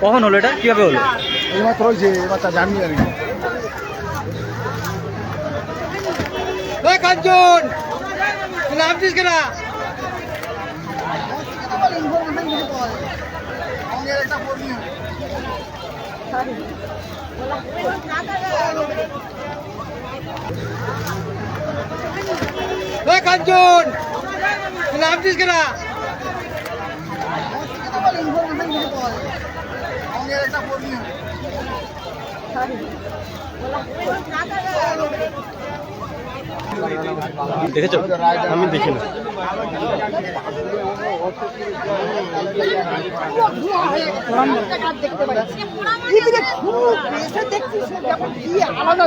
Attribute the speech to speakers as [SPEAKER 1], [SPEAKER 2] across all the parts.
[SPEAKER 1] কখন হলো এটা? কীভাবে হলো?
[SPEAKER 2] এইমাত্র হয়েছে এবার তা জানি আমি
[SPEAKER 3] কাঞ্চন! নামছিস কেনা? কাঞ্চন! নামছিস কেনা?
[SPEAKER 1] দেখেছ? আমি দেখি না।
[SPEAKER 2] আলাদা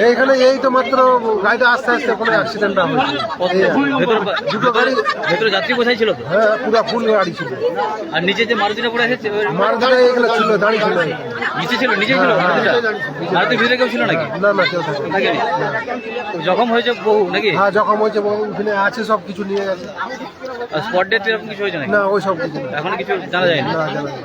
[SPEAKER 2] এইখানে এই তো মাত্র গাড়িটা আস্তে আস্তে ওখানে অ্যাক্সিডেন্টটা হয়েছে
[SPEAKER 1] ভেতরে
[SPEAKER 2] দুটো গাড়ি
[SPEAKER 1] ভেতরে যাত্রী কোথায় ছিল তো
[SPEAKER 2] হ্যাঁ পুরো ফুল গাড়ি ছিল
[SPEAKER 1] আর নিচে যে মারুতিটা পড়ে এসেছে
[SPEAKER 2] মারধারে এগুলো ছিল দাঁড়িয়ে ছিল
[SPEAKER 1] নিচে ছিল নিচে ছিল মারুতিটা মারুতির ভিতরে কেউ ছিল নাকি
[SPEAKER 2] না না কেউ থাকে
[SPEAKER 1] নাকি জখম হয়েছে বহু নাকি
[SPEAKER 2] হ্যাঁ যখন হয়েছে ওখানে আছে সব কিছু নিয়ে গেছে
[SPEAKER 1] স্পট ডেট এরকম কিছু হয়েছে নাকি
[SPEAKER 2] না ওই সব কিছু
[SPEAKER 1] এখন কিছু জানা যায়নি
[SPEAKER 2] না জানা নেই।